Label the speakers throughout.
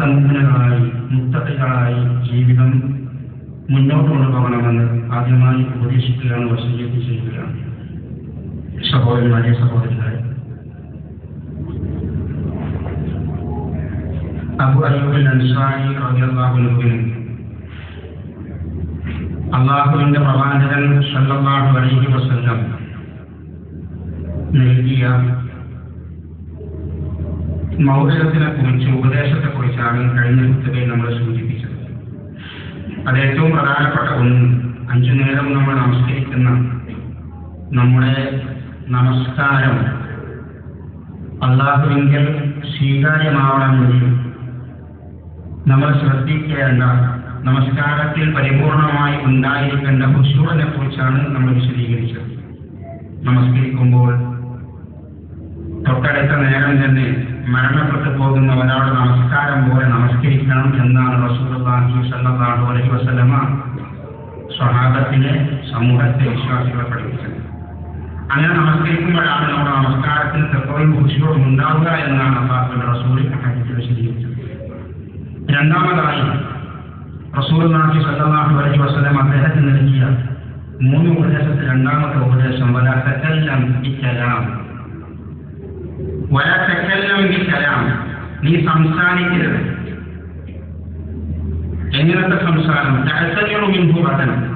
Speaker 1: യഥാർത്ഥ മുഗ്നകളായി ജീവിതം മുന്നോട്ട് കൊണ്ടുപോകണമെന്ന് ആദ്യമായി ഉപദേശിക്കുകയാണ് വസീയത്ത് ചെയ്യുകയാണ്. സഹോദരന്മാരെ സഹോദരികളെ. അബു അയ്യൂബിൻ അള്ളാഹുവിന്റെ പ്രവാചകൻ സല്ലല്ലാഹു അലൈഹി വസല്ലം നൽകിയ മൗലികത്തിനെ കുറിച്ച് ഉപദേശത്തെ കുറിച്ചാണ് കഴിഞ്ഞ കുത്തകയിൽ നമ്മൾ സൂചിപ്പിച്ചത്. അത് ഏറ്റവും പ്രധാനപ്പെട്ട ഒന്ന്. അഞ്ചു നേരം നമ്മൾ നമസ്കരിക്കുന്ന നമ്മുടെ നമസ്കാരം അള്ളാഹുവിങ്കിൽ സ്വീകാര്യമാവണമെങ്കിൽ നമ്മൾ ശ്രദ്ധിക്കേണ്ട നമസ്കാരത്തിൽ പരിപൂർണമായി ഉണ്ടായിരിക്കേണ്ട ഹുസൂറിനെ കുറിച്ചാണ് നമ്മൾ വിശദീകരിച്ചത്. നമസ്കരിക്കുമ്പോൾ തൊട്ടടുത്ത നേരം തന്നെ മരണപ്പെട്ടു പോകുന്ന ഒരാളുടെ നമസ്കാരം പോലെ നമസ്കരിക്കണം എന്നാണ് അലൈഹി വസല്ലമ സ്വഹാബത്തിലെ സമൂഹത്തെ വിശ്വാസികളെ പഠിപ്പിച്ചത് അങ്ങനെ നമസ്കരിക്കുമ്പോഴാണ് നമ്മുടെ നമസ്കാരത്തിൽ തെക്കവും ഹുഷൂറും ഉണ്ടാവുക എന്നാണ് അള്ളാഹുവിന്റെ റസൂൽ ഹദീസിൽ വിശദീകരിച്ചത്. രണ്ടാമതായി റസൂർ റസൂലുള്ളാഹി സ്വല്ലല്ലാഹു അലൈഹി വസ്ലം അദ്ദേഹത്തിന് നൽകിയ മൂന്ന് ഉപദേശത്തിൽ രണ്ടാമത്തെ ഉപദേശം വരാത്തക്കെല്ലാം ഇക്കലാം വല തക്കല്ലം കലാം. നീ സംസാരിക്കരുത്. എങ്ങനത്തെ സംസാരം? മിൻഹു വചനം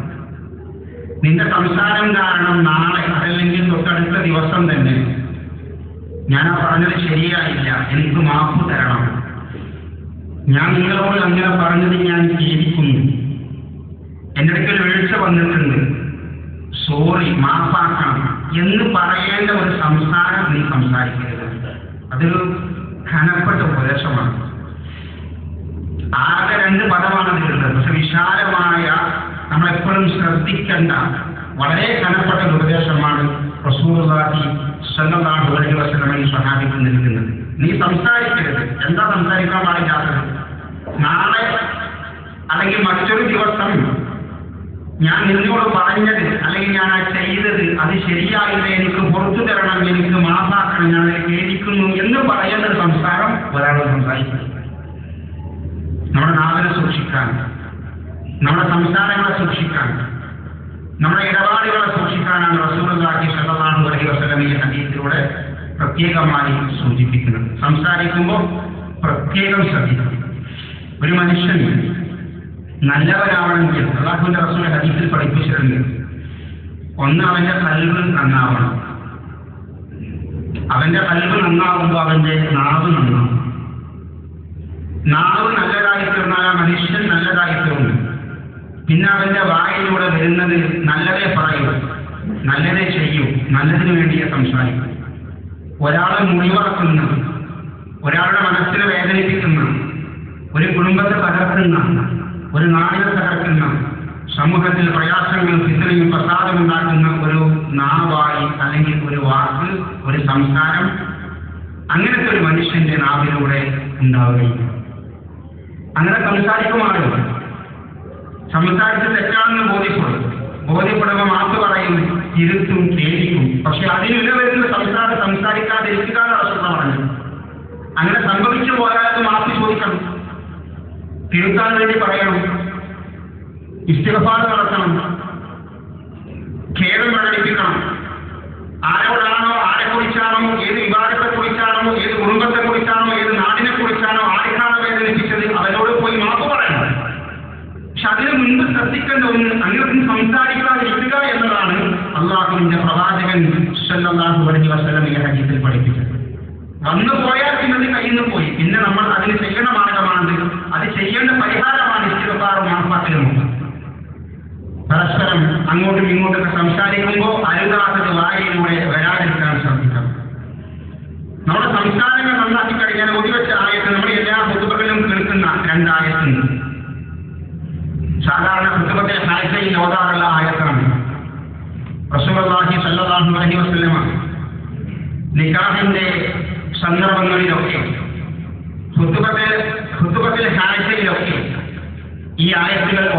Speaker 1: നിന്റെ സംസാരം കാരണം നാളെ അതല്ലെങ്കിൽ തൊട്ടടുത്ത ദിവസം തന്നെ ഞാൻ ആ പറഞ്ഞത് ശരിയായില്ല. എനിക്ക് മാപ്പ് തരണം. ഞാൻ നിങ്ങളോട് അങ്ങനെ പറഞ്ഞത് ഞാൻ ജീവിക്കുന്നു എന്റെ അടുക്കൽ വീഴ്ച വന്നിട്ടുണ്ട്. സോറി മാപ്പാക്കണം. എന്ന് പറയേണ്ട ഒരു സംസാരം നീ സംസാരിക്കരുത്. അതൊരു ഘനപ്പെട്ട ഉപദേശമാണ്. ആകെ രണ്ട് പദമാണ് അതിലുള്ളത് പക്ഷെ വിശാലമായ നമ്മളെപ്പോഴും ശ്രദ്ധിക്കേണ്ട വളരെ ഘനപ്പെട്ട ഒരു ഉപദേശമാണ് പ്രസൂർവാദി സ്വന്തം അലൈഹി വസല്ലമയിൽ സ്വഹാബികൾ നൽകുന്നത്. നീ സംസാരിക്കരുത്. എന്താ സംസാരിക്കാൻ പാടില്ലാത്തത്? നാളെ അല്ലെങ്കിൽ മറ്റൊരു ദിവസം ഞാൻ നിന്നോട് പറഞ്ഞത് അല്ലെങ്കിൽ ഞാൻ ചെയ്തത് അത് ശരിയായില്ല എനിക്ക് പുറത്തു തരണം എനിക്ക് മാപ്പാക്കണം ഞാൻ ഖേദിക്കുന്നു എന്ന് പറയുന്ന സംസാരം ഒരാൾ സംസാരിക്കുന്നു. നമ്മുടെ നാവിനെ സൂക്ഷിക്കാൻ നമ്മുടെ സംസാരങ്ങളെ സൂക്ഷിക്കാൻ നമ്മുടെ ഇടപാടുകളെ സൂക്ഷിക്കാനാണ് റസൂലുള്ളാഹി ശതമാനം വലിയ വസല്ലം ഈ ഹദീസിലൂടെ പ്രത്യേകമായി സൂചിപ്പിക്കുന്നത്. സംസാരിക്കുമ്പോൾ പ്രത്യേകം ശ്രദ്ധിക്കണം. ഒരു മനുഷ്യൻ നല്ലവനാവണമെങ്കിൽ അള്ളാഹുവിന്റെ റസൂൽ ഹദീസിൽ പഠിപ്പിച്ചിട്ടുണ്ട്. ഒന്ന് അവന്റെ കൽവ് നന്നാവണം. അവന്റെ കൽവ് നന്നാവുമ്പോൾ അവന്റെ നാവ് നന്നാവും. നാവ് നല്ലതായി തീർന്നാൽ ആ മനുഷ്യൻ നല്ലതായി തീർന്നു പിന്നെ അവന്റെ വായിലൂടെ വരുന്നത് നല്ലതേ പറയൂ നല്ലതേ ചെയ്യൂ നല്ലതിനു വേണ്ടിയേ സംസാരിക്കും. ഒരാളെ മുറിവാക്കുന്ന ഒരാളുടെ മനസ്സിനെ വേദനിപ്പിക്കുന്ന ഒരു കുടുംബത്തെ തകർക്കുന്ന ഒരു നാടിനെ തകർക്കുന്ന സമൂഹത്തിൽ പ്രയാസങ്ങളും പ്രസാദം ഉണ്ടാക്കുന്ന ഒരു നാവായി അല്ലെങ്കിൽ ഒരു വാക്ക് ഒരു സംസാരം അങ്ങനത്തെ ഒരു മനുഷ്യന്റെ നാവിലൂടെ ഉണ്ടാവുകയില്ല. അങ്ങനെ സംസാരിക്കുമാറും സംസാരിച്ച് തെറ്റാണെന്ന് ബോധ്യപ്പെടും. ബോധ്യപ്പെടുമ്പോൾ മാപ്പ് പറയും ഇരുത്തും കേൾക്കും പക്ഷെ അതിനുള്ള വരുന്ന സംസാരം സംസാരിക്കാതിരിക്കുക എന്നുള്ള അങ്ങനെ സംഭവിച്ചു പോയാൽ മാപ്പ് ചോദിക്കണം. തിരുത്താൻ വേണ്ടി പറയണം. ഇസ്തിഫാദ് നടത്തണം. ഖേദം പ്രകടിപ്പിക്കണം ആരോടാണോ ആരെ കുറിച്ചാണോ ഏത് വിവാദത്തെ കുറിച്ചാണോ ഏത് കുടുംബത്തെ കുറിച്ചാണോ ഏത് നാടിനെ കുറിച്ചാണോ ആർക്കാണോ വേദനിപ്പിച്ചത് അവരോട് പോയി മാപ്പ് പറയണം. പക്ഷെ അതിന് മുൻപ് ശ്രദ്ധിക്കേണ്ട ഒന്ന് അങ്ങനെ സംസാരിക്കാതിരിക്കുക എന്നതാണ് അള്ളാഹുവിന്റെ പ്രവാചകൻ സല്ലല്ലാഹു അലൈഹി വസല്ലം ഹദീസിൽ പഠിപ്പിച്ചത്. വന്നു പോയാൽ പിന്നത് കയ്യിൽ നിന്ന് പോയി. പിന്നെ നമ്മൾ അതിന് ചെയ്യേണ്ട മാർഗമാണെന്ത് അത് ചെയ്യേണ്ട പരിഹാരമാണ് ഇഷ്ടപ്പാറും മാർപ്പാക്കുന്നത് പരസ്പരം അങ്ങോട്ടും ഇങ്ങോട്ടൊക്കെ സംസാരിക്കുമ്പോൾ അരുതാത്തത് വായിലൂടെ വരാതിരിക്കാൻ ശ്രമിക്കാം നമ്മുടെ സംസ്കാരങ്ങൾ നന്നാക്കി കഴിഞ്ഞാൽ ഒഴിവെച്ച ആയത്ത് നമ്മൾ എല്ലാ കുത്തുബകളിലും കേൾക്കുന്ന രണ്ടായത്തുണ്ട് സാധാരണ കുത്തുബത്തെ ഹാഴ്ചയിൽ ഓതാറുള്ള ആയത്താണ്. റസൂൽ അള്ളാഹി സല്ലാഹു അലൈഹി വസ്ലമാണ് നിക്കാഹിന്റെ സന്ദർഭങ്ങളിലൊക്കെ. ഹുത്തുബത്തിൽ ഹുത്തുബത്തിൽ ഹാഴ്ചയിലൊക്കെ ഈ ആയത്തുകൾ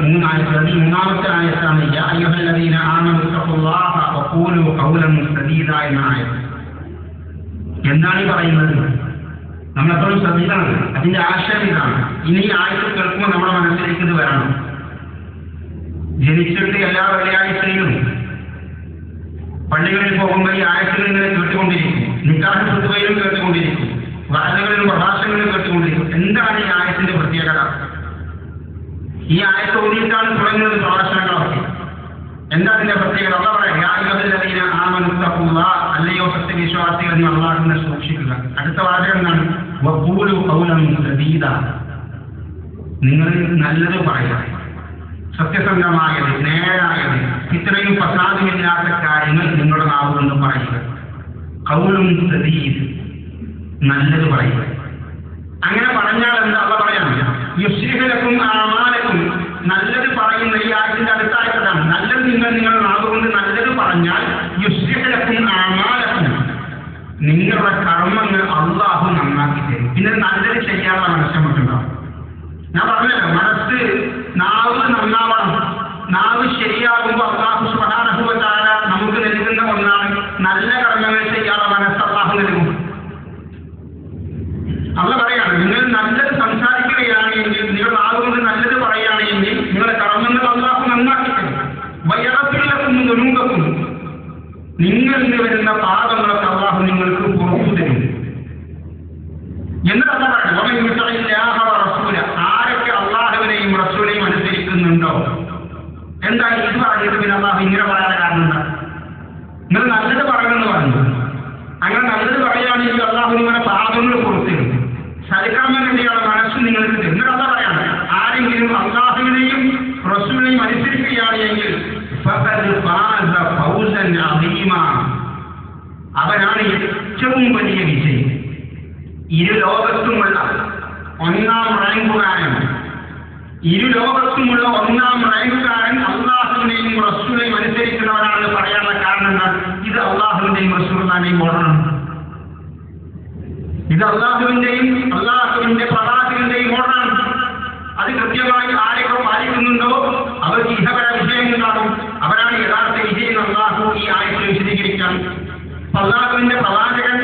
Speaker 1: മൂന്നായത്തുകൾ അതിൽ മൂന്നാമത്തെ ആയത്താണ് യാ അയ്യുഹല്ലദീന ആമനു തഖുല്ലാഹ വഖൂലു ഖൗലൻ എന്ന ആയത്ത്. എന്താണ് ഈ പറയുന്നത്? നമ്മളെപ്പോഴും ശ്രദ്ധിക്കണം. അതിന്റെ ആശയം ഇതാണ്. ഇനി ആയത്ത് കേൾക്കുമ്പോൾ നമ്മുടെ മനസ്സിലേക്ക് ഇത് വരണം. ജനിച്ചിട്ട് എല്ലാ വെള്ളിയാഴ്ചയിലും പള്ളികളിൽ പോകുമ്പോൾ ഈ ആയത്തുകൾ ഇങ്ങനെ കേട്ടുകൊണ്ടിരിക്കും. നിക്കാഹ് സ്വത്തുവയിലും കേട്ടുകൊണ്ടിരിക്കും. വാർത്തകളിലും പ്രഭാഷങ്ങളിലും കേട്ടുകൊണ്ടിരിക്കും. എന്താണ് ഈ ആയത്തിന്റെ പ്രത്യേകത? ഈ ആയത്ത് ഓടിയിട്ടാണ് തുടങ്ങുന്നത് പ്രഭാഷണങ്ങളൊക്കെ എന്താ അതിന്റെ പ്രത്യേകത? അല്ല പറയാം യാ അയ്യുഹല്ലദീന ആമനു തഖുല്ലാ അല്ലയോ സത്യവിശ്വാസികൾ നീ അള്ളാഹുവിനെ സൂക്ഷിക്കുക. അടുത്ത വാചകം എന്താണ്? സദീദ നിങ്ങൾ നല്ലത് പറയുക. സത്യസന്ധമായത് നേരായത് ഇത്രയും പ്രസാദമില്ലാത്ത കാര്യങ്ങൾ നിങ്ങളുടെ നാവുകൊണ്ട് പറയുക. കൗലും സദീദ് നല്ലത് പറയുക അങ്ങനെ പറഞ്ഞാൽ എന്താ? അവ പറയാം യുസ്ലിഹലക്കും ആമാലക്കും നല്ലത് പറയുന്ന ഈ ആയത്തിന്റെ അടുത്തായിട്ടാണ് നല്ലത് നിങ്ങൾ നിങ്ങൾ നാവ് കൊണ്ട് നല്ലത് പറഞ്ഞാൽ യുസ്ലിഹലക്കും ആമാലക്കും നിങ്ങളുടെ കർമ്മങ്ങൾ അള്ളാഹു നന്നാക്കി തരും. പിന്നെ നല്ലത് ചെയ്യാനുള്ള മനസ്സ് ഞാൻ പറഞ്ഞല്ലോ മനസ്സ് നാവ് നന്നാവണം. നാവ് ശരിയാകുമ്പോൾ അള്ളാഹു സുബാനഹുബാല നമുക്ക് നൽകുന്ന ഒന്നാണ് നല്ല കർമ്മങ്ങൾ ചെയ്യാനുള്ള മനസ്സ് അള്ളാഹു നൽകും അള്ള പറയാണ് നിങ്ങൾ നല്ലത് സംസാരിക്കുകയാണ് എങ്കിൽ നിങ്ങൾ നാവുകൊണ്ട് നല്ലത് പറയുകയാണ് എങ്കിൽ നിങ്ങളുടെ കർമ്മങ്ങൾ അള്ളാഹു നന്നാക്കി തരും വയറത്തിലക്കും നുരുങ്കക്കും നിങ്ങളിൽ വരുന്ന പാപങ്ങളൊക്കെ അള്ളാഹു നിങ്ങൾക്ക് പുറത്തു തരും എന്നിട്ട് അല്ല പറഞ്ഞു "വമൻ യുതിഇല്ലാഹ വറസൂല ആരൊക്കെ അള്ളാഹുവിനെയും റസൂലെയും അനുസരിക്കുന്നുണ്ടോ എന്താ ഇത് പറഞ്ഞിട്ട് പിന്നെ അള്ളാഹു ഇങ്ങനെ പറയാൻ കാരണം എന്താ നിങ്ങൾ നല്ലത് പറയണമെന്ന് പറഞ്ഞു അങ്ങനെ നല്ലത് പറയുകയാണെങ്കിൽ അള്ളാഹു നിങ്ങളുടെ പാപങ്ങൾ പുറത്തിരും സൽക്കർമ്മങ്ങളുടെയാണ് മനസ്സ് നിങ്ങൾക്ക് തരും എന്നിട്ട് അതാ പറയാണ് ആരെങ്കിലും അള്ളാഹുവിനെയും റസൂലിനെയും അനുസരിക്കുകയാണ് എങ്കിൽ ഫഖദ് ഫാസ ഫൗസൻ അദീമ. അവനാണ് ഏറ്റവും വലിയ വിജയം ഇരു ലോകത്തുമുള്ള ഒന്നാം റാങ്കുകാരൻ ഇരു ലോകത്തുമുള്ള ഒന്നാം റാങ്കുകാരൻ അള്ളാഹുവിനെയും റസൂലിനെയും അനുസരിക്കുന്നവനാണെന്ന് പറയാനുള്ള കാരണം എന്താ? ഇത് അള്ളാഹുവിന്റെയും റസൂലിന്റെയും ഓർഡറാണ് ഇത് അള്ളാഹുവിന്റെയും അള്ളാഹുവിന്റെ പ്രവാചകന്റെയും ഓർഡറാണ് അത് കൃത്യമായി ആരെയൊക്കെ പാലിക്കുന്നുണ്ടോ അവർക്ക് ഇഹപര വിജയം ഉണ്ടാകും. അവരാണ് യഥാർത്ഥ വിജയം അള്ളാഹു ഈ ആയത്തിൽ വിശദീകരിക്കാൻ. അള്ളാഹുവിന്റെ പ്രവാചകൻ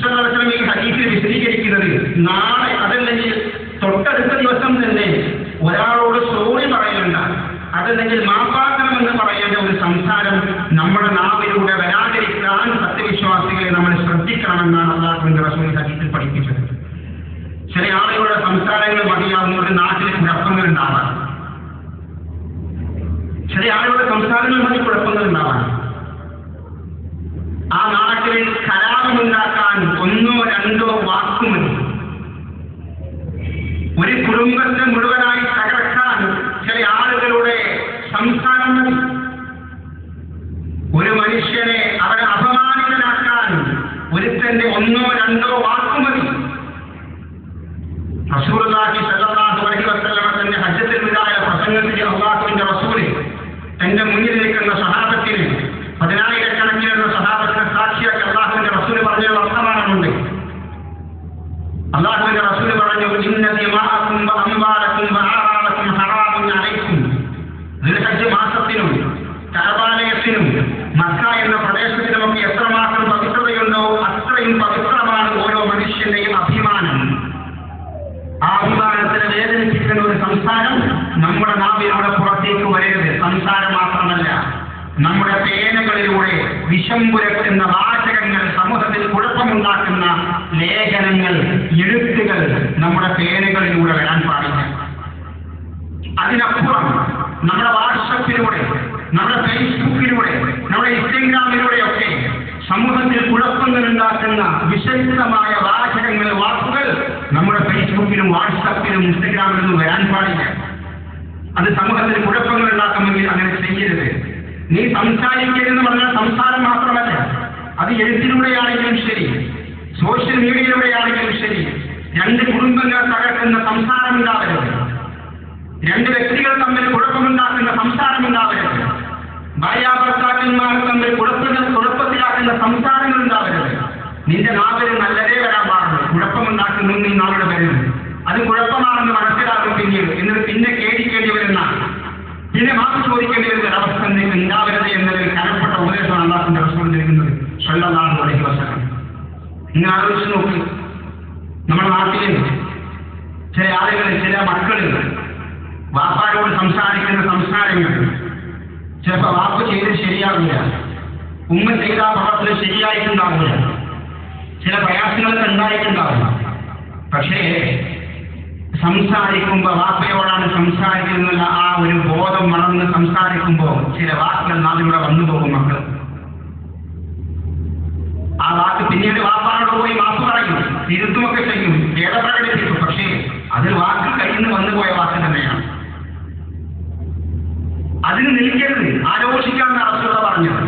Speaker 1: സുല്ലല്ലാഹു ഈ ഹദീസിൽ വിശദീകരിക്കുന്നത് നാളെ അതല്ലെങ്കിൽ തൊട്ടടുത്ത ദിവസം തന്നെ ഒരാളോട് സോറി പറയേണ്ട അതല്ലെങ്കിൽ മാപ്പാക്കണമെന്ന് പറയേണ്ട ഒരു സംസാരം നമ്മുടെ നാവിലൂടെ വരാതിരിക്കാൻ സത്യവിശ്വാസികളെ നമ്മൾ ശ്രദ്ധിക്കണമെന്നാണ് അള്ളാഹുവിന്റെ റസൂൽ ഹദീസിൽ പഠിപ്പിച്ചത് ചില ആളുകളുടെ സംസാരങ്ങൾ മതിയാവുന്ന ഒരു നാട്ടിൽ കുഴപ്പങ്ങൾ ഉണ്ടാവാം ചില ആളുകളുടെ സംസാരങ്ങൾ മതി കുഴപ്പങ്ങൾ ഉണ്ടാവാം ആ നാട്ടിൽ കലാപമുണ്ടാക്കാൻ ഒന്നോ രണ്ടോ വാക്കുമതി ഒരു കുടുംബത്തെ മുഴുവനായി തകർക്കാൻ ചില ആളുകളുടെ സംസാരം മതി ഒരു മനുഷ്യനെ അവരെ അപമാനിതനാക്കാൻ ഒരുത്തന്റെ ഒന്നോ രണ്ടോ വാക്കുമതി റസൂലുള്ളാഹി സ്വല്ലല്ലാഹു അലൈഹി വസല്ലമ തന്റെ ഹജ്ജത്തിൽ വിടായ പ്രസംഗത്തിൽ അള്ളാഹുവിന്റെ റസൂൽ തന്റെ മുന്നിൽ നിൽക്കുന്ന സഹാബത്തിന് പതിനായിരക്കണക്കിനുള്ള സഹാബത്തിന് സാക്ഷിയാക്കി അള്ളാഹുവിന്റെ റസൂൽ പറഞ്ഞ വർത്തമാനമുണ്ട് അള്ളാഹുവിന്റെ റസൂൽ പറഞ്ഞു ഇന്ന ദിമാഅക്കും വ അംവാലക്കും വ ആറാലക്കും ഹറാമുൻ അലൈക്കും ദുൽഹജ്ജ് മാസത്തിനും കഅബാലയത്തിനും മക്ക എന്ന പ്രദേശത്തിനുമൊക്കെ എത്രമാത്രം പവിത്രതയുണ്ടോ അത്രയും പവിത്രമാണ് ഓരോ മനുഷ്യന്റെയും അഭിമാനം ആ അഭിമാനത്തിന് വേദനിപ്പിക്കുന്ന ഒരു സംസാരം നമ്മുടെ നാവിലൂടെ പുറത്തേക്ക് വരരുത്. സംസാരം മാത്രമല്ല നമ്മുടെ പേനകളിലൂടെ വിഷം പുരക്കുന്ന വാചകങ്ങൾ സമൂഹത്തിൽ കുഴപ്പമുണ്ടാക്കുന്ന ലേഖനങ്ങൾ എഴുത്തുകൾ നമ്മുടെ പേനകളിലൂടെ വരാൻ പാടില്ല. അതിനപ്പുറം നമ്മുടെ വാട്സപ്പിലൂടെ നമ്മുടെ ഫേസ്ബുക്കിലൂടെ നമ്മുടെ ഇൻസ്റ്റഗ്രാമിലൂടെ ഒക്കെ സമൂഹത്തിൽ കുഴപ്പങ്ങൾ ഉണ്ടാക്കുന്ന വിശദമായ വാചകങ്ങൾ വാക്കുകൾ നമ്മുടെ ഫേസ്ബുക്കിലും വാട്സപ്പിലും ഇൻസ്റ്റഗ്രാമിലും വരാൻ പാടില്ല. അത് സമൂഹത്തിന് കുഴപ്പങ്ങൾ ഉണ്ടാക്കുമെങ്കിൽ അങ്ങനെ ചെയ്യരുത്. നീ സംസാരിക്കരുതെന്ന് പറഞ്ഞാൽ സംസാരം മാത്രമല്ല അത് എഴുത്തിലൂടെയാണെങ്കിലും ശരി സോഷ്യൽ മീഡിയയിലൂടെയാണെങ്കിലും ശരി രണ്ട് കുടുംബങ്ങൾ തകർക്കുന്ന സംസാരം ഉണ്ടാവരുത്. രണ്ട് വ്യക്തികൾ തമ്മിൽ കുഴപ്പമുണ്ടാക്കുന്ന സംസാരം ഉണ്ടാവരുത്. ഭാര്യാഭർത്താക്കന്മാർ തമ്മിൽ കുഴപ്പങ്ങൾ കുഴപ്പത്തിലാക്കുന്ന സംസാരങ്ങൾ ഉണ്ടാവരുത്. നിന്റെ നാവിൽ നല്ലതേ വരാൻ പാടുള്ളൂ. കുഴപ്പമുണ്ടാക്കുന്നു നീ നാളുടെ വരുന്നു. അത് കുഴപ്പമാണെന്ന് മനസ്സിലാക്കും പിന്നീട്. എന്നിട്ട് പിന്നെ കേടിക്കേണ്ടി വരുന്ന പിന്നെ മാപ്പ് ചോദിക്കേണ്ടി വരുന്ന ഒരവസ്ഥ ഉണ്ടാവരുത് എന്നൊരു കനപ്പെട്ട ഉപദേശമാണ് അള്ളാഹുന്റെ റസൂൽ നൽകുന്നത് സ്വല്ലല്ലാഹു അലൈഹി വസല്ലം. നിങ്ങൾ ആലോചിച്ച് നോക്ക്. നമ്മുടെ നാട്ടിലെ ചില ആളുകൾ ചില മക്കൾ വാപ്പാരോട് സംസാരിക്കുന്ന സംസാരങ്ങൾ ചിലപ്പോൾ വാപ്പ് ചെയ്ത് ശരിയാകില്ല ഉമ്മ ചെയ്ത പ്രവർത്തനം ശരിയായിട്ടുണ്ടാവില്ല. ചില പ്രയാസങ്ങളൊക്കെ ഉണ്ടായിട്ടുണ്ടാവില്ല. പക്ഷേ സംസാരിക്കുമ്പോൾ വാപ്പയോടാണ് സംസാരിക്കുന്നുള്ള ആ ഒരു ബോധം മറന്ന് സംസാരിക്കുമ്പോൾ ചില വാക്കുകൾ നാളിലൂടെ വന്നു പോകും മക്കൾ ആ വാക്ക് പിന്നീട് വാപ്പാനോട് പോയി വാക്ക് പറയും തിരുത്തുമൊക്കെ ചെയ്യും വേദ പ്രകടിപ്പിക്കും. പക്ഷേ അതിൽ വാക്ക് കയ്യിൽ നിന്ന് വന്നുപോയ വാക്ക് തന്നെയാണ്. അതിന് നിൽക്കരുത്. ആലോചിക്കാമെന്ന് അവസ്ഥ പറഞ്ഞത്.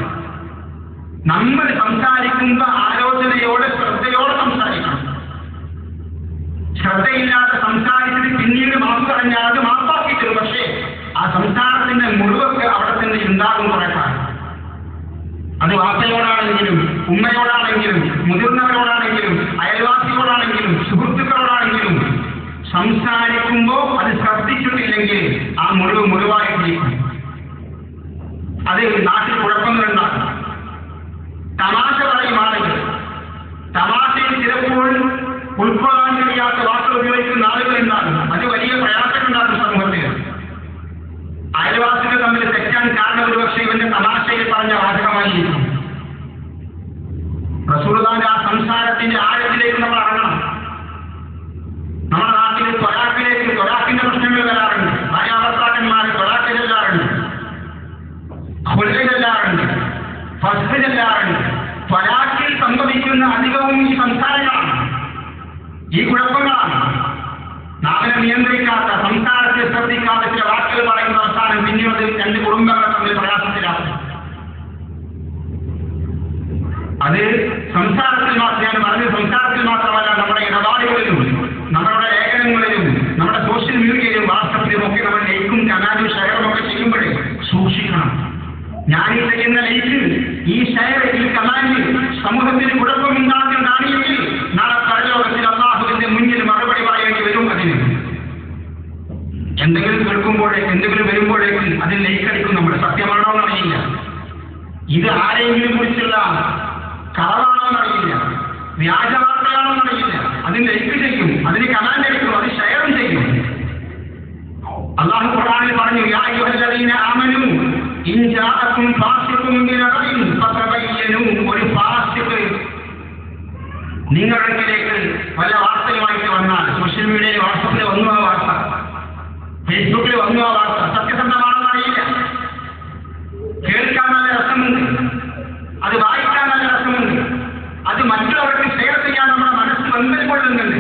Speaker 1: നമ്മൾ സംസാരിക്കുമ്പോൾ ആലോചനയോടെ ശ്രദ്ധയോടെ സംസാരിക്കണം. ശ്രദ്ധയില്ലാതെ പറഞ്ഞാൽ അത് മാപ്പാക്കി പക്ഷേ ആ സംസാരത്തിന്റെ മുഴുവൊക്കെ അവിടെ തന്നെ ഉണ്ടാകും കുറെ കാലം. അത് വാപ്പയോടാണെങ്കിലും ഉമ്മയോടാണെങ്കിലും മുതിർന്നവരോടാണെങ്കിലും അയൽവാസിയോടാണെങ്കിലും സുഹൃത്തുക്കളോടാണെങ്കിലും സംസാരിക്കുമ്പോൾ അത് ശ്രദ്ധിച്ചിട്ടില്ലെങ്കിൽ ആ മുറിവ് മുറിവായിട്ടിരിക്കും അത് നാട്ടിൽ കുഴപ്പങ്ങളുണ്ടാക്കും തമാശ പറയും ആളുകൾ തമാശയിൽ ചിലപ്പോൾ ഉൾക്കൊള്ളാൻ കഴിയാത്ത വാക്കുകൾ ഉപയോഗിക്കുന്ന ആളുകൾ ഉണ്ടാകും അത് വലിയ പ്രയാസമുണ്ടാകും സമൂഹത്തിൽ അയൽവാസികൾ തമ്മിൽ തെറ്റാൻ കാരണം ഒരുപക്ഷെ ഇവന്റെ തമാശയിൽ പറഞ്ഞ വാചകമായിരിക്കും റസൂർദാന്റെ ആ സംസാരത്തിന്റെ ആഴത്തിലേക്ക് നമ്മൾ ഇറങ്ങണം. നമ്മുടെ നാട്ടിൽ തൊരാക്കിലേക്ക് തൊരാക്കിന്റെ പ്രശ്നങ്ങൾ വരാറുണ്ട് ഭാര്യാഭർത്താക്കന്മാർ തൊലാക്ക് ചെല്ലാറുണ്ട് ചെല്ലാറുണ്ട് ഫസ്റ്റ് ചെല്ലാറുണ്ട് തൊലാക്കിൽ സംഭവിക്കുന്ന അധികവും ഈ സംസാരങ്ങളാണ്. ഈ കുഴപ്പങ്ങളാണ്. നാവിനെ നിയന്ത്രിക്കാത്ത സംസാരത്തെ ശ്രദ്ധിക്കാത്ത ചില വാക്കുകൾ പറയുന്ന അവസാനം പിന്നീട് രണ്ട് കുടുംബങ്ങൾ തമ്മിൽ പ്രയാസത്തിലാണ് അത് ഷെയർ ഈ കമാൻഡ് സമൂഹത്തിന് കുഴപ്പമുണ്ടാക്കുന്നതാണെങ്കിൽ നാളെ പരലോകത്തിൽ അള്ളാഹുവിന്റെ മുന്നിൽ മറുപടി പറയേണ്ടി വരും അതിന്. എന്തെങ്കിലും കേൾക്കുമ്പോഴേക്ക് എന്തെങ്കിലും വരുമ്പോഴേക്കും അതിൽ നെയ്ക്കടിക്കും നമ്മൾ സത്യമാണോ എന്നറിയില്ല ഇത് ആരെങ്കിലും കുറിച്ചുള്ള കളവാണോ എന്നറിയില്ല വ്യാജവാർത്തയാണോ എന്നറിയില്ല അതിന് ലൈക്ക് ചെയ്യും. അതിന് കമാൻഡ് എടുക്കും. അത് ഷെയറും ചെയ്യും. അള്ളാഹു ഖുർആനിൽ പറഞ്ഞു യാ അയ്യുഹല്ലദീന ആമനു ഇൻ ജാഅക്കും നിങ്ങളുടെ പല വാർത്തയുമായിട്ട് വന്നാൽ സോഷ്യൽ മീഡിയയിൽ വാട്സപ്പിൽ വന്നു ആ വാർത്ത. ഫേസ്ബുക്കിൽ വന്നു ആ വാർത്ത സത്യസന്ധമാണെന്ന് അറിയില്ല കേൾക്കാൻ നല്ല രസമുണ്ട് അത് വായിക്കാൻ നല്ല രസമുണ്ട് അത് മറ്റുള്ളവർക്ക് ഷെയർ ചെയ്യാൻ നമ്മുടെ മനസ്സ് വെമ്പൽ കൊള്ളുന്നുണ്ട്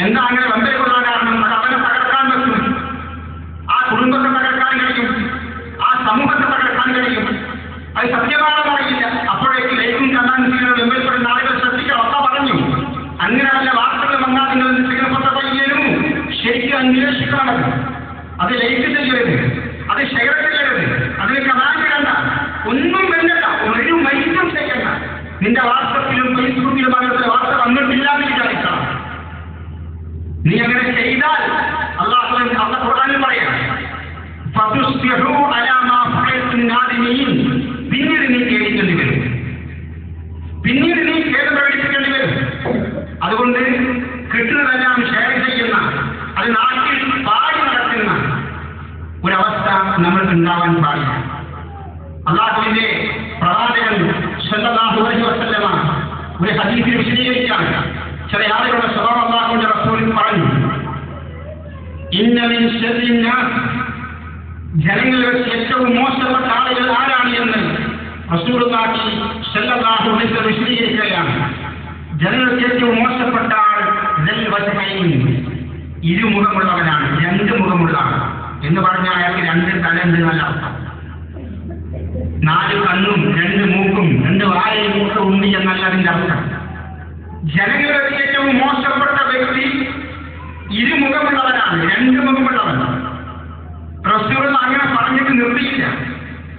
Speaker 1: എന്താ അങ്ങനെ വെമ്പൽ കൊള്ളാൻ കാരണം അത് അവനെ തകർക്കാൻ പറ്റും ആ കുടുംബത്തെ തകർക്കാൻ കഴിയും ആ സമൂഹത്തെ തകർക്കാൻ കഴിയും അത് സത്യമാണെന്ന് അറിയില്ല അപ്പോഴേക്ക് ലൈക്കും കമാൻഡുകളും വെമ്പൽപ്പെടുന്ന ആളുകൾ ശ്രദ്ധിക്കണം ഒക്കെ പറഞ്ഞു അങ്ങനെ വല്ല വാർത്തകൾ വന്നാൽ നിങ്ങൾ ചികിത്സ പയ്യനും ശരിക്കും അന്വേഷിക്കണം അത് ലൈക്ക് ചെയ്യരുത് അത് ഷെയർ ചെയ്യരുത് അതിന് കമാൻഡ് ഇടണ്ട ഒന്നും വേണ്ടല്ല ഒരു മൈൻഡും ചെയ്യണ്ട നിന്റെ വാട്സപ്പിലും ഫേസ്ബുക്കിലും അങ്ങനത്തെ വാർത്ത വന്നിട്ടില്ല എന്ന് വിചാരിക്കണം നീ അങ്ങനെ ചെയ്താൽ അള്ളാഹു അള്ള ഖുർആനിൽ പറയാം ഫതുസ്ബിഹു അലാ മാ ഫഅൽതും നാദിമീൻ പിന്നീട് നീ കേൾക്കേണ്ടി വരും പിന്നീട് നീ ഖേദം പ്രകടിപ്പിക്കേണ്ടി വരും അതുകൊണ്ട് കിട്ടുന്നതെല്ലാം ഷെയർ ചെയ്യുന്ന അത് നാട്ടിൽ പാടി നടക്കുന്ന ഒരവസ്ഥ നമ്മൾക്ക് ഉണ്ടാവാൻ പാടില്ല അള്ളാഹുവിന്റെ പ്രവാചകൻ സല്ലല്ലാഹു അലൈഹി വസല്ലമ ഒരു ഹദീസിൽ വിശദീകരിക്കാൻ ചില ആളുകളുടെ സ്വഭാവം അള്ളാഹുവിന്റെ റസൂലിൽ പറഞ്ഞു ഇന്ന മിൻ ശർരി നാസ്. ജനങ്ങളിൽ വെച്ച് ഏറ്റവും മോശപ്പെട്ട ആളുകൾ ആരാണ് എന്ന് സല്ലല്ലാഹു അലൈഹി വസല്ലം വിശദീകരിക്കുകയാണ്. ജനങ്ങൾക്ക് ഏറ്റവും മോശപ്പെട്ട ആൾ ഇരുമുഖമുള്ളവനാണ് രണ്ട് മുഖമുള്ള എന്ന് പറഞ്ഞാൽ അയാൾക്ക് രണ്ട് തലണ്ട് നല്ല അർത്ഥം. നാല് കണ്ണും രണ്ട് മൂക്കും രണ്ട് വായയും ഒക്കെ ഉണ്ട് എന്നല്ല അതിന്റെ അർത്ഥം. ജനങ്ങളുടെ ഏറ്റവും മോശപ്പെട്ട വ്യക്തി ഇരുമുഖമുള്ളവനാണ് രണ്ട് മുഖമുള്ളവനാണ്. റസൂർ അങ്ങനെ പറഞ്ഞിട്ട് നിർത്തിയില്ല.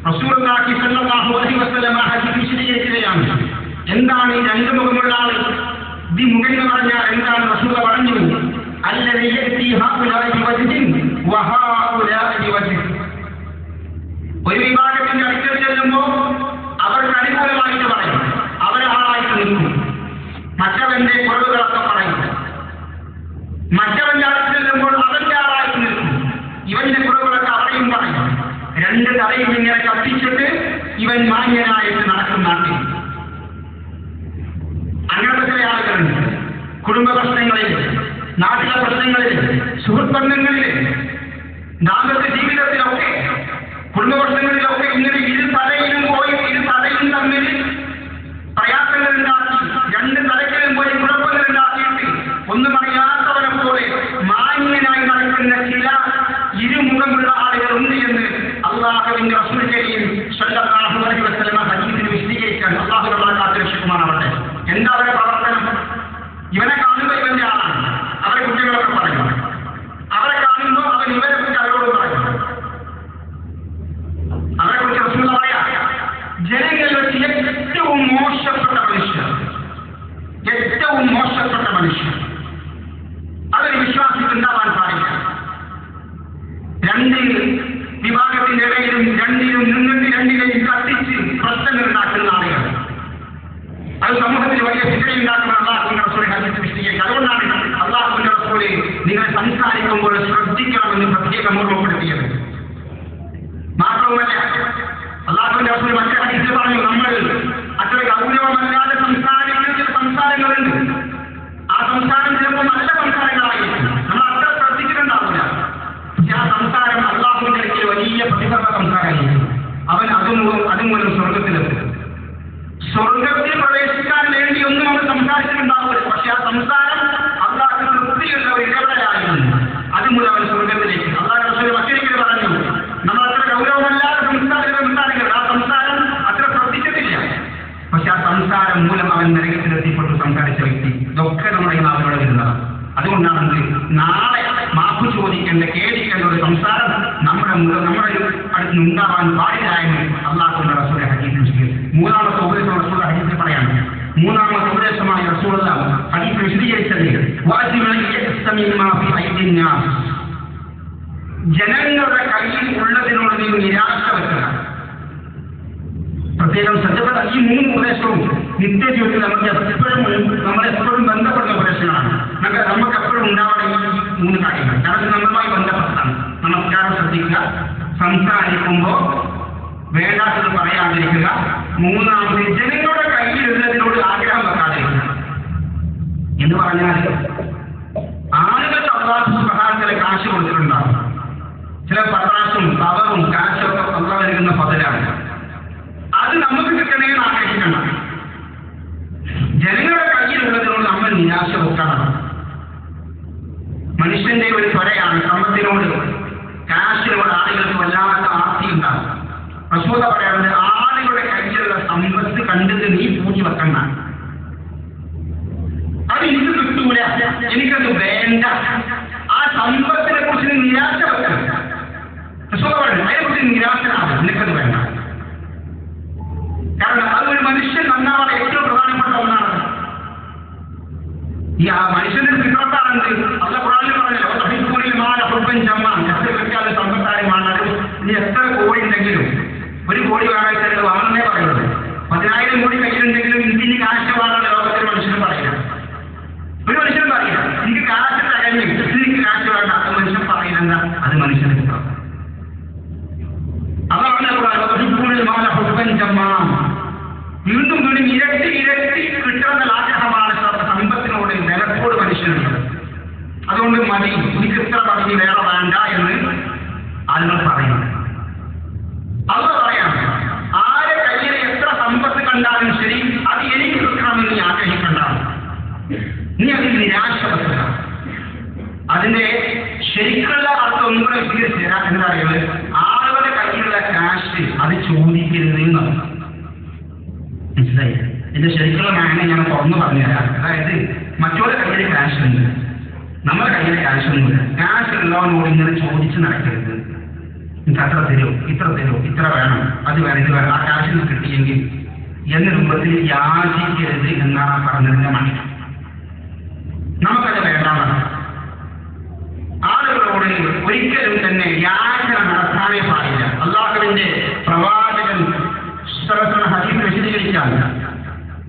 Speaker 1: റസൂർ നാക്കി സല്ലാഹു അലി വസ്ലമ വിശദീകരിക്കുകയാണ്. എന്താണ് ഈ രണ്ട് മുഖമുള്ള ആൾ ദി മുഖം എന്ന് പറഞ്ഞാൽ എന്താണ് റസൂറ പറഞ്ഞു ഒരു വിഭാഗത്തിന്റെ അടുക്കൽ ചെല്ലുമ്പോൾ ഇവൻ മാന്യനായിട്ട് നടക്കും നാട്ടിൽ. അങ്ങനത്തെ ചില ആളുകളുണ്ട്. കുടുംബ പ്രശ്നങ്ങളിൽ നാട്ടിലെ പ്രശ്നങ്ങളിൽ സുഹൃത്ത് ബന്ധങ്ങളിൽ ദാമ്പത്യ ജീവിതത്തിലൊക്കെ കുടുംബ പ്രശ്നങ്ങളിലൊക്കെ ഇങ്ങനെ ഇരു തലയിലും പോയി ഇരു തലയും തമ്മിൽ പ്രയാസങ്ങൾ ഉണ്ടാക്കി രണ്ട് തലക്കിലും പോയി കുഴപ്പങ്ങൾ ഉണ്ടാക്കിയിട്ട് ഒന്നും അറിയാത്തവരെ പോലെ മാന്യനായി നടക്കുന്ന ചില ഇരുമുഖമുള്ള ആളുകളുണ്ട് എന്ന് അള്ളാഹുവിന്റെ റസൂലിനെയും സല്ലല്ലാഹു അലൈഹി വസല്ലമ ഹദീസിന് വിശദീകരിക്കാൻ അള്ളാഹു നമ്മളെ കാത്തുരക്ഷിക്കുമാറാവട്ടെ എന്താ അവരുടെ പ്രവർത്തനം ഇവനെ കാണുമ്പോൾ ഇവന്റെ ആളാണ് അവരെ കുട്ടികളൊക്കെ പറയും അവരെ കാണുമ്പോൾ അവൻ ഇവരെ കുറിച്ച് അവരോട് പറയും അവരെ കുറിച്ച് റസൂൽ പറയാ ജനങ്ങളിൽ വെച്ച് ഏറ്റവും മോശപ്പെട്ട മനുഷ്യർ ഏറ്റവും മോശപ്പെട്ട മനുഷ്യർ അതൊരു വിശ്വാസിക്ക് ഉണ്ടാവാൻ പാടില്ല രണ്ട് വിഭാഗത്തിന്റെ ഇടയിലും രണ്ടിലും നിന്നിട്ട് രണ്ടിനെയും കത്തിച്ച് പ്രശ്നങ്ങൾ ഉണ്ടാക്കുന്ന ആളുകൾ അത് സമൂഹത്തിൽ വലിയ ശിക്ഷ ഉണ്ടാക്കുന്ന അള്ളാഹുവിന്റെ റസൂലെ ഹദീസ് വിശദീകരിക്കുക അതുകൊണ്ടാണ് അള്ളാഹുവിന്റെ റസൂലെ നിങ്ങൾ സംസാരിക്കുമ്പോൾ ശ്രദ്ധിക്കണമെന്ന് പ്രത്യേകം ഓർമ്മപ്പെടുത്തിയത് മാത്രവുമല്ല അള്ളാഹുവിന്റെ റസൂൽ മറ്റേ ഹദീസിൽ പറഞ്ഞു നമ്മൾ അത്ര ഗൗരവമല്ലാതെ സംസാരിക്കുന്ന ചില സംസാരങ്ങളുണ്ട് ആ സംസാരം ചിലപ്പോൾ നല്ല സംസാരങ്ങളായിരിക്കും നമ്മൾ അത്ര ശ്രദ്ധിച്ചിട്ടുണ്ടാവില്ല പക്ഷെ ആ സംസാരം അള്ളാഹുവിന്റെ അടുക്കൽ വലിയ പ്രതിഫല സംസാരമായിരിക്കും അവൻ അതുമൂലം അതുമൂലം സ്വർഗത്തിലെത്തും സ്വർഗത്തിൽ പ്രവേശിക്കാൻ വേണ്ടി ഒന്നും അവർ സംസാരിച്ചിട്ടുണ്ടാവില്ല. പക്ഷെ ആ സംസാരം അള്ളാഹ് വൃത്തിയുള്ള ഒരു ഇടപെടലായിരുന്നു അതുമൂലം അവൻ സ്വർഗത്തിലേക്ക്. അള്ളാഹ് റസൂൽ മറ്റൊരിക്കൽ പറഞ്ഞു നമ്മൾ അത്ര ഗൗരവമല്ലാതെ സംസാരിക്കുന്ന സംസാരങ്ങൾ ആ സംസാരം അത്ര ശ്രദ്ധിച്ചിട്ടില്ല. പക്ഷെ ആ സംസാരം മൂലം അവൻ നരകത്തിലെത്തിപ്പെട്ടു സംസാരിച്ച വ്യക്തി. ഇതൊക്കെ നമ്മുടെ നാവിലൂടെ വരുന്നതാണ്. അതുകൊണ്ടാണ് നാളെ മാപ്പ് ചോദിക്കേണ്ട കേടിക്കേണ്ട ഒരു സംസാരം നമ്മുടെ നമ്മുടെ അടുത്ത് ഉണ്ടാവാൻ പാടില്ല എന്ന് അള്ളാഹുന്റെ റസൂലെ വിശദീകരിച്ചു. മൂന്നാമത്തെ മൂന്നാമത്തെ ഉപദേശമായി റസൂലുള്ള ഹദീസ് വിശദീകരിച്ചത് ജനങ്ങളുടെ കയ്യിൽ ഉള്ളതിനോട് നീ നിരാശ വെക്കുക പ്രത്യേകം ശ്രദ്ധപ്പെട്ട ഈ മൂന്ന് ഉപദേശവും നിത്യജീവിതത്തിൽ നമുക്ക് എപ്പോഴും നമ്മളെ എപ്പോഴും ബന്ധപ്പെടുന്ന ഉപദേശങ്ങളാണ്. നമുക്ക് നമുക്ക് എപ്പോഴും ഉണ്ടാവണം ഈ മൂന്ന് കാര്യങ്ങൾ. കാരണം നമ്മളുമായി ബന്ധപ്പെട്ടതാണ്. നമസ്കാരം ശ്രദ്ധിക്കുക. സംസാരിക്കുമ്പോൾ വേണ്ടാത്തത് പറയാതിരിക്കുക. മൂന്നാമത് ജനങ്ങളുടെ കയ്യിലുള്ളതിനോട് ആഗ്രഹം വെക്കാതെ എന്ന് പറഞ്ഞാൽ ആളുകൾ അള്ളാഹു സുബ്ഹാനഹു കാശ് കൊടുത്തിട്ടുണ്ടാകും. ചില പത്രാസും കവറും കാശൊക്കെ ഒക്കെ നൽകുന്ന പതിലാണ് അത് നമുക്ക് കിട്ടണമെന്ന് ആഗ്രഹിക്കണം ജനങ്ങളുടെ കയ്യിലുള്ളതിനോട് നമ്മൾ നിരാശ വെക്കണം മനുഷ്യന്റെ ഒരു ത്വരയാണ് സമ്പത്തിനോട് കാശിനോട് ആളുകൾക്ക് വല്ലാത്ത ആർത്തി ഉണ്ടാകും പ്രസൂത പറയാറുണ്ട് കണ്ടിട്ട് നീ പൂജി വെക്കണ്ട അത് എനിക്ക് കിട്ടൂല. എനിക്കത് വേണ്ട. ആ സമ്പത്തിനെ കുറിച്ച് നിരാശ വെക്കണം അതിനെ കുറിച്ച് നിരാശനാണ് നിനക്കത് വേണ്ട. കാരണം അത് ഒരു മനുഷ്യൻ നന്നാവാൻ ഏറ്റവും പ്രധാനപ്പെട്ട ഒന്നാണ്. ഈ ആ മനുഷ്യന്റെ ഫിത്രത്താണെന്ന് അല്ല ഖുറാനിൽ പറഞ്ഞല്ലോ തഹിപ്പൂരിൽ മാല ഹുബൻ ജമ്മാൻ എത്ര വ്യക്തിയാണ് സമ്പത്താരമാണ് ഇനി എത്ര കോടി ഉണ്ടെങ്കിലും ഒരു കോടി വാങ്ങാൻ വാങ്ങണേ പറയുന്നത് പതിനായിരം കോടി കയ്യിലുണ്ടെങ്കിലും ഇന്ത്യന് കാശ് വാങ്ങാൻ ലോകത്തിൽ മനുഷ്യന് പറയില്ല ഒരു മനുഷ്യൻ പറയില്ല എനിക്ക് കാശ് തകഞ്ഞു എനിക്ക് കാശ് വേണ്ട അത് മനുഷ്യൻ പറയില്ല എന്താ അത് മനുഷ്യന്റെ ഫിത്രം അതാണ് ഖുറാൻ തഹിപ്പൂരിൽ മാല ഹുബൻ ജമ്മാൻ വീണ്ടും വീണ്ടും ഇരട്ടി ഇരട്ടി കിട്ടുന്ന ആഗ്രഹമാണ് സമ്പത്തിനോട് വിലക്കോട് മനുഷ്യനുണ്ട് അതുകൊണ്ട് മതി എനിക്ക് ഇത്ര പദവി വേറെ വേണ്ട എന്ന് ആളുകൾ പറയുന്നു അത് പറയാം ആരെ കയ്യിൽ എത്ര സമ്പത്ത് കണ്ടാലും ശരി അത് എനിക്ക് കിട്ടണമെന്ന് നീ ആഗ്രഹിക്കണ്ട നീ അതിൽ നിരാശ വെക്കുക അതിന്റെ ശരിക്കുള്ള അർത്ഥം ഒന്നുകൂടെ വിശദീകരിച്ച് തരാം എന്താ ആളുകളുടെ കയ്യിലുള്ള കാശ് അത് ചോദിക്കരുത് എന്നാണ് മനസ്സിലായി എന്റെ ശരിക്കുള്ള മാന ഞാൻ തുറന്നു പറഞ്ഞുതരാം അതായത് മറ്റുള്ള കയ്യിൽ കാശ് ഉണ്ട്. നമ്മുടെ കയ്യിൽ കാശ് ഒന്നുമില്ല കാശ് ഉള്ളവനോട് ഇങ്ങനെ ചോദിച്ച് നടക്കരുത്. എനിക്ക് അത്ര തരുമോ ഇത്ര തരുമോ ഇത്ര വേണം. അത് വേണം ഇത് വേണം. ആ ക്യാഷ് കിട്ടിയെങ്കിൽ എന്ന രൂപത്തിൽ യാചിക്കരുത് എന്നാണ് പറഞ്ഞതിന്റെ മണി. നമുക്കത് വേണ്ടാന്നാണ്. ഒരിക്കലും തന്നെ യാചന നടത്താനേ പാടില്ല അള്ളാഹുവിന്റെ പ്രവാചകൻ സഹസ്ര ഹദീസ് വിശദീകരിക്കാൻ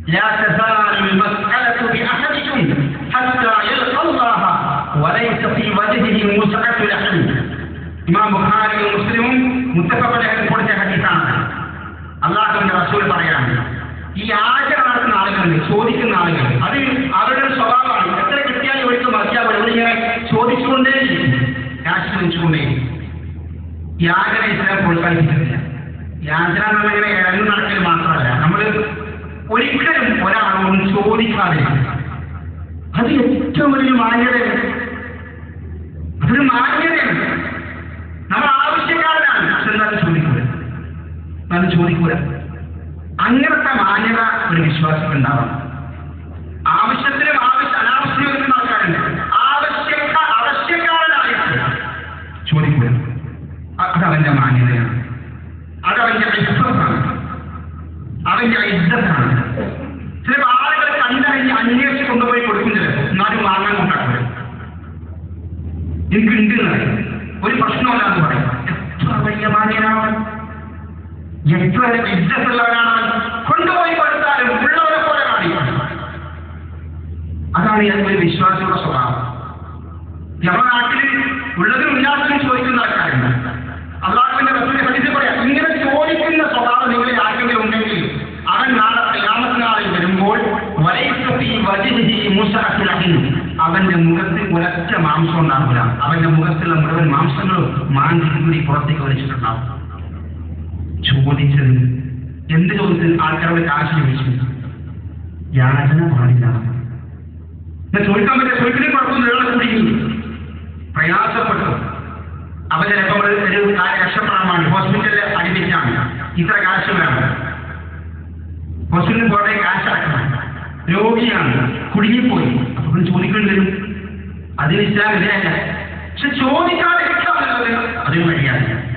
Speaker 1: لا تزال المسألة بأحدكم حتى يلقى الله وليس في وجهه مسعة لحم ഇമാം ബുഖാരിയും മുസ്ലിമും മുത്തഫഖലഹൻ കൊടുത്ത ഹദീസാണ് അള്ളാഹുവിന്റെ റസൂൽ പറയാണ് ഈ ആചര നടത്തുന്ന ആളുകളുണ്ട് ചോദിക്കുന്ന ആളുകൾ അത് യാചന ഇസ്ലാം പ്രോത്സാഹിപ്പിക്കുന്നില്ല യാചന എന്നിങ്ങനെ ഇഴഞ്ഞു നടക്കൽ മാത്രമല്ല. നമ്മൾ ഒരിക്കലും ഒരാളോട് ചോദിക്കാതിരിക്കുക. അത് ഏറ്റവും വലിയ മാന്യതയാണ്. അതൊരു മാന്യതയാണ്. നമ്മൾ ആവശ്യക്കാരനാണ്. പക്ഷെ എന്നാലും ചോദിക്കൂല. എന്നാലും ചോദിക്കൂല. അങ്ങനത്തെ മാന്യത ഒരു വിശ്വാസം ഉണ്ടാവണം ആവശ്യത്തിനും ആവശ്യ അനാവശ്യത്തിനും ആൾക്കാരുണ്ട് ആവശ്യക്ക ആവശ്യക്കാരനായിട്ട് ചോദിക്കൂല അ- അതവന്റെ മാന്യതയാണ് അതവന്റെ ഇഷ്ടമാണ് അവന്റെ ഇജ്ജത്താണ് ചില ആളുകൾ കണ്ടറിഞ്ഞ് അന്വേഷിച്ച് കൊണ്ടുപോയി കൊടുക്കും ചിലപ്പോൾ എന്നാലും വാങ്ങാൻ കൊണ്ടാക്കുക എനിക്കുണ്ട് എന്ന് ഒരു പ്രശ്നമല്ല എന്ന് പറയും. എത്ര വലിയ മാന്യനാണ് എത്ര ഇജ്ജത്തുള്ളവനാണ് കൊണ്ടുപോയി കൊടുത്താലും ഉള്ളവരെ പോലെ കാണിക്കണം അതാണ് ഞാൻ ഒരു വിശ്വാസിയുടെ സ്വഭാവം. നമ്മുടെ നാട്ടിൽ ഉള്ളതിനും ഇല്ലാത്തതും ചോദിക്കുന്ന ആൾക്കാരുണ്ട് അള്ളാഹുവിന്റെ റസൂൽ ഹദീസിൽ പറയാം ഇങ്ങനെ ചോദിക്കുന്ന സ്വഭാവം നിങ്ങളിൽ ആർക്കെങ്കിലും ഉണ്ടെങ്കിൽ അവൻ നാളെ ഖിയാമത്ത് നാളിൽ വരുമ്പോൾ വലൈസഫി വജിഹിഹി മുസഅത്തുലഹിൻ അവന്റെ മുഖത്ത് ഒരൊറ്റ മാംസം ഉണ്ടാവില്ല. അവന്റെ മുഖത്തുള്ള മുഴുവൻ മാംസങ്ങളും മാന്തി കൂടി പുറത്തേക്ക് വലിച്ചിട്ടുണ്ടാവും. ചോദിച്ചത് എന്ത് ചോദിച്ചത്? ആൾക്കാരോട് കാശ് ചോദിച്ചു. യാചന പാടില്ല. ചോദിക്കാൻ പറ്റിയ ചോദിക്കുന്ന കുഴപ്പമൊന്നും ഒരാളെ കുടുങ്ങി പ്രയാസപ്പെട്ടു. അവന്റെ രക്തമുള്ള ഒരു രക്ഷപ്പെടാമാണ് ഹോസ്പിറ്റലിൽ അഡ്മിറ്റാണ് ഇത്ര കാശ് വേണം. ഹോസ്പിറ്റലിൽ പോകട്ടെ കാശ് അടക്കണം. രോഗിയാണ്. കുടുങ്ങിപ്പോയി. അപ്പൊ ചോദിക്കേണ്ടി വരും. അതിന് ഇസ്ലാം ഇല്ല? പക്ഷെ ചോദിക്കാതിരിക്കാന്നുള്ളത് അതിന് വഴിയാണ്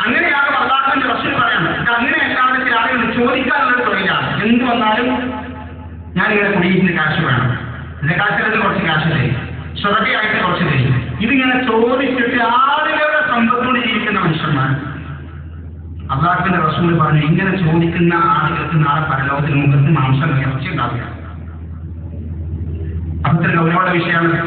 Speaker 1: അങ്ങനെയാണ് അള്ളാഹുവിന്റെ പ്രശ്നം പറയാണ് അങ്ങനെ അങ്ങനെയല്ലാതെ ചില ആളുകൾ ചോദിക്കാനുള്ള തൊഴിലാണ്. എന്ത് വന്നാലും ഞാനിങ്ങനെ കുടിയിരുന്ന് കാശ് വേണം. കാശിലത് കുറച്ച് കാശ് തരും. ശ്രദ്ധയായിട്ട് കുറച്ച് തരും. ഇതിങ്ങനെ ചോദിച്ചിട്ട് ആളുകളുടെ സമ്പത്തോട് അള്ളാഹുവിന്റെ റസൂൽ പറഞ്ഞു ഇങ്ങനെ ചോദിക്കുന്ന ആളുകൾക്ക് നാളെ പരലോകത്തിന് മുഖത്ത് മാംസം ഇറച്ചി ഉണ്ടാവില്ല. അത്ര ഗൗരവമുള്ള വിഷയമാണ്.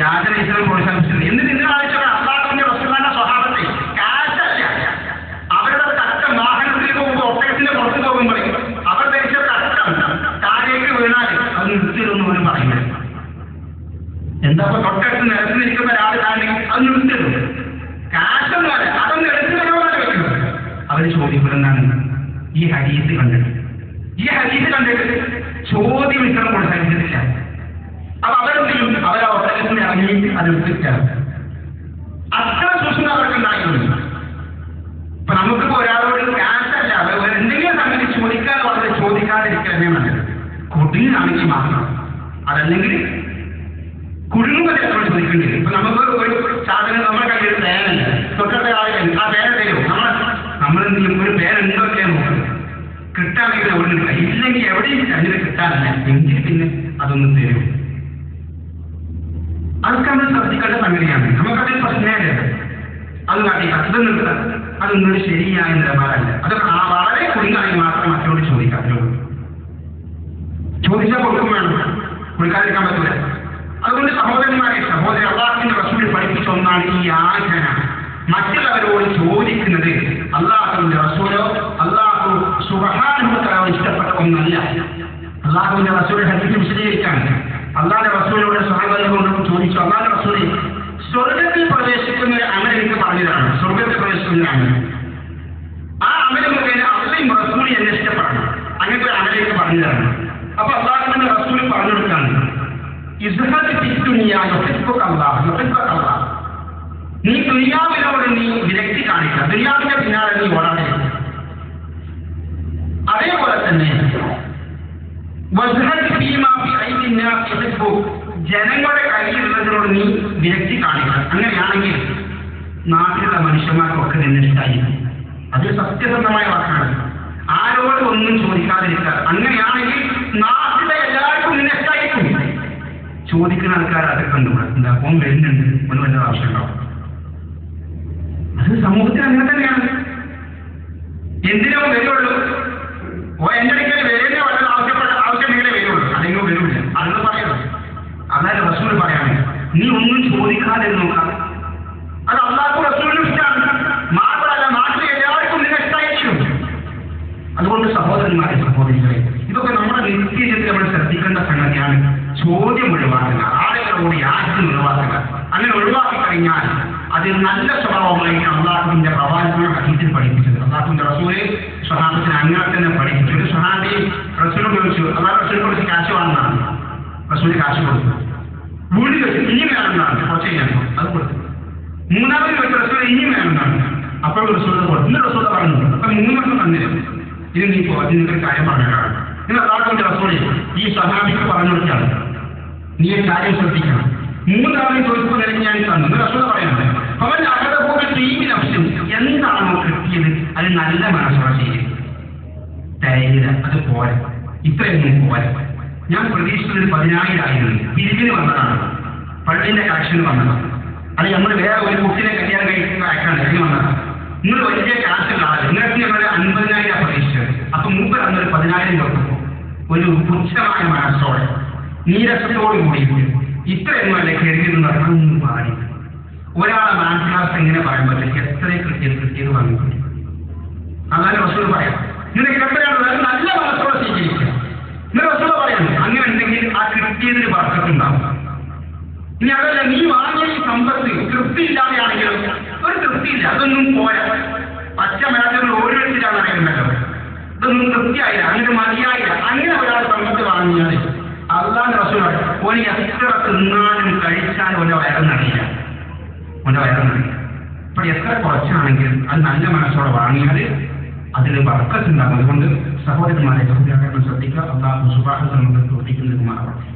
Speaker 1: യാചന ഇസ്ലാം പ്രോത്സാഹിപ്പിച്ചത്. എന്നിട്ട് നിങ്ങൾ ആലോചിച്ചാൽ അള്ളാഹുവിന്റെ റസൂലിന്റെ സ്വഭാവത്തെ കാശല്ല അവരുടെ തട്ടം വാഹനത്തിൽ പോകുമ്പോൾ ഒട്ടകത്തിന്റെ പുറത്ത് പോകുമ്പോൾ അവർ ധരിച്ച തട്ടം താഴേക്ക് വീണാൽ അത് നിർത്തിയതൊന്നും പോലും പറയുന്നത് എന്താ തൊട്ടടുത്ത് ഈ ഹരീസ് കണ്ടിട്ട് ഈ ഹരീസ് കണ്ടിട്ട് ചോദ്യം ഇത്തരം പ്രോത്സാഹിപ്പിച്ചിട്ടില്ല അപ്പൊ അവരെന്ത് ചെയ്യും അവരാ ഒട്ടകത്തിന് ഇറങ്ങി അത് അത്ര അവർക്ക് ഉണ്ടായിരുന്നു ഇപ്പൊ നമുക്കിപ്പോ ഒരാളോട് വേറെ എന്തെങ്കിലും സംഗതി ചോദിക്കാതെ വളരെ ചോദിക്കാതിരിക്കലേ നല്ലത് കുടുങ്ങാണെങ്കിൽ മാത്രം. അതല്ലെങ്കിൽ ഇല്ലെങ്കിൽ അങ്ങനെ അതിന് കിട്ടാനില്ല. എങ്കിൽ പിന്നെ അതൊന്ന് തരും അതൊക്കെ നമ്മൾ ശ്രദ്ധിക്കേണ്ട സംഗതിയാണ്. നമുക്കതിൽ പ്രശ്നമല്ല അത് കാട്ടി ഇതൊന്നും അതൊന്നും ഒരു ശരിയായ നിലപാടല്ല. അതൊക്കെ വളരെ കുടുങ്ങാണെങ്കിൽ മാത്രം മറ്റോട് ചോദിക്കാത്തിലുള്ളൂ ചോദിച്ചാൽ കൊടുക്കും വേണം. കൊടുക്കാതിരിക്കാൻ പറ്റില്ല അതുകൊണ്ട് സഹോദരന്മാരെ സഹോദരൻ അള്ളാഹിന്റെ റസൂൽ പഠിപ്പിച്ച ഒന്നാണ് ഈ ആചന മറ്റുള്ളവരോട് ചോദിക്കുന്നത് അള്ളാഹുവിന്റെ റസൂലോ അള്ളാഹു സുബഹാനുഭവത്തോ ഇഷ്ടപ്പെട്ട ഒന്നല്ല. അള്ളാഹുവിന്റെ റസൂൽ ഹദീസ് വിശദീകരിക്കാൻ അള്ളാഹുന്റെ റസൂലിനോട് സഹാബാദികൾ കൊണ്ട് ചോദിച്ചു അള്ളാഹുന്റെ റസൂൽ സ്വർഗത്തിൽ പ്രവേശിക്കുന്ന ഒരു അമൽ എനിക്ക് പറഞ്ഞതാണ്. സ്വർഗത്തിൽ പ്രവേശിക്കുന്ന അമൽ. ആ അമൽ മുഖേന അള്ളയും റസൂൽ എന്നെ ഇഷ്ടപ്പെടണം അങ്ങനത്തെ ഒരു അമൽ എനിക്ക് പറഞ്ഞു അപ്പൊ അള്ളാഹുവിന്റെ റസൂൽ പറഞ്ഞു കൊടുക്കാണ്. ഇസ്ഹത്ത് നീ ദുനിയാവിനോട് നീ വിരക്തി കാണിക്കുക. ദുനിയാവിന്റെ പിന്നാലെ നീ ഓടാതെ അതേപോലെ തന്നെ ജനങ്ങളുടെ കയ്യിലുള്ളതിനോട് നീ വിരക്തി കാണിക്കുക അങ്ങനെയാണെങ്കിൽ നാട്ടിലുള്ള മനുഷ്യന്മാർക്കൊക്കെ നിന്നെ ഇഷ്ടമായി അത് സത്യസന്ധമായ വാക്കാണ്. ആരോട് ഒന്നും ചോദിക്കാതിരിക്കുക. അങ്ങനെയാണെങ്കിൽ നാട്ടിലെ എല്ലാവർക്കും നിന്നെ ഇഷ്ടമായിരിക്കും ചോദിക്കുന്ന ആൾക്കാർ അത് കണ്ടുകൂടാ. എന്താ ഒന്ന് വരുന്നുണ്ട്. ഒന്ന് വല്ല ആവശ്യമുണ്ടാവും അത് സമൂഹത്തിൽ അങ്ങനെ തന്നെയാണ്. എന്തിനോ വരുള്ളൂ. ഓ എന്റെ അടുക്കൽ വല്ല ആവശ്യപ്പെട്ട ആവശ്യമെങ്കിലേ വരുള്ളൂ അല്ലെങ്കിൽ വരില്ല അതെന്ന് പറയുന്നത് അതായത് റസൂൽ പറയാണ് നീ ഒന്നും ചോദിക്കാതെ നോക്കാം അത് അള്ളാഹു റസൂലിന് ഇഷ്ടമാണ് മാത്രമല്ല നാട്ടിലെ എല്ലാവർക്കും നിങ്ങൾ ഇഷ്ടമായിരിക്കും അതുകൊണ്ട് സഹോദരന്മാരെ സഹോദരികളെ ഇതൊക്കെ നമ്മുടെ നിത്യജീവിതത്തിൽ നമ്മൾ ശ്രദ്ധിക്കേണ്ട സംഗതിയാണ്. ചോദ്യം ഒഴിവാക്കുക ആളുകളോട് യാത്ര ഒഴിവാക്കുക. അങ്ങനെ ഒഴിവാക്കി കഴിഞ്ഞാൽ അത് നല്ല സ്വഭാവമായിട്ട് അള്ളാഹുവിന്റെ പ്രവാചകനെ ഹദീസിൽ പഠിപ്പിച്ചത്. അള്ളാഹുവിന്റെ റസൂലെ സ്വഹാബത്തിന് അങ്ങനെ തന്നെ പഠിപ്പിച്ചു. ഒരു സ്വഹാബി റസൂലിനെ വിളിച്ചു അള്ളാഹ് റസൂലിനെ കുറിച്ച് കാശ് വാങ്ങുന്നതാണ്. റസൂൽ കാശ് കൊടുത്തു. വെച്ച് ഇനി വേണമെന്നാണ് കുറച്ച് കഴിഞ്ഞപ്പോൾ അത് കൊടുത്തു. മൂന്നാമത് ഒരു റസൂൽ ഇനി വേണമെന്നാണ് അപ്പോൾ റസൂൽ കൊടുത്തു ഇന്ന് റസൂൽ പറഞ്ഞു. അപ്പൊ മൂന്നെണ്ണം തന്നില്ല. ഇത് നീ പോ നിനക്ക് കാര്യം പറഞ്ഞതാണ് നിങ്ങൾ അതാക്കൊണ്ട് റസൂലി ഈ സഹാബിക്ക് പറഞ്ഞു കൊടുത്താണ് നീ ഒരു കാര്യം ശ്രദ്ധിക്കണം. മൂന്നാമത് ചോദിക്കുമ്പോൾ നിനക്ക് ഞാൻ തന്നു. ഇത് റസൂൽ പറയുന്നത് അവൻ അകത്തെ പോലെ ടീമിന് അവശ്യം എന്താണോ കിട്ടിയത് അത് നല്ല മനസ്സോടെ ചെയ്യും. അത് പോരാ. ഇത്രയൊന്നും പോരെ. ഞാൻ പ്രതീക്ഷിച്ചത് ഒരു പതിനായിരമായിരുന്നു തിരികെ വന്നതാണ്. പള്ളിന്റെ കളക്ഷന് വന്നതാണ്. അത് നമ്മൾ വേറെ ഒരു കുട്ടിനെ കല്യാണം കഴിക്കുന്ന അയക്കാണ് അതിന് വന്നതാണ്. നിങ്ങൾ വലിയ കാശുള്ള ആൾ നിങ്ങൾക്ക് ഞങ്ങൾ അൻപതിനായിരം പ്രതീക്ഷിച്ചത്. അപ്പൊ മൂപ്പർ അന്നൊരു പതിനായിരം കൊടുത്തപ്പോൾ ഒരു പുച്ഛമായ മനസ്സോടെ നീരസത്തോടു കൂടി ഇത്രയൊന്നുമല്ല കരുതി നടന്നു പാടി. ഒരാളെ മാനസികാവസ്ഥ എങ്ങനെ പറയാൻ പറ്റും എത്ര കൃത്യം കൃത്യത വാങ്ങിക്കൊണ്ട് അതാണ് റസൂൽ പറയാം നിനക്ക് എത്രയാണ് നല്ല മനസ്സോടെ സ്വീകരിക്കുക നിങ്ങൾ റസൂൽ പറയുന്നു. അങ്ങനെ ഉണ്ടെങ്കിൽ ആ കൃത്യത്തിന് വർക്കത്തുണ്ടാവും ഇനി അതല്ല നീ വാങ്ങിയ ഈ സമ്പത്ത് തൃപ്തിയില്ലാതെയാണെങ്കിലും ഒരു തൃപ്തിയില്ല. അതൊന്നും പോരാ. പച്ച മരത്തിൽ ഓരോരുത്തരാണ് അറിയുന്നത് ഇതൊന്നും തൃപ്തിയായില്ല അങ്ങനെ മതിയായില്ല. അങ്ങനെ ഒരാൾ സമ്പത്ത് വാങ്ങിയാൽ അള്ളാൻ റസൂൽ ഓന് എത്ര തിന്നാനും കഴിച്ചാലും ഓന്റെ വയറെന്നറിയില്ല ഓന്റെ വയറെന്നറിയില്ല അപ്പൊ എത്ര കുറച്ചാണെങ്കിലും അത് നല്ല മനസ്സോടെ വാങ്ങിയാൽ അതിൽ വർക്കത്തുണ്ടാകും അതുകൊണ്ട് സഹോദരന്മാരെ സഹോദരങ്ങൾ ശ്രദ്ധിക്കുക. അള്ളാഹു സുബാഹ നമുക്ക് പ്രവർത്തിക്കുന്നതുമാറാവട്ടെ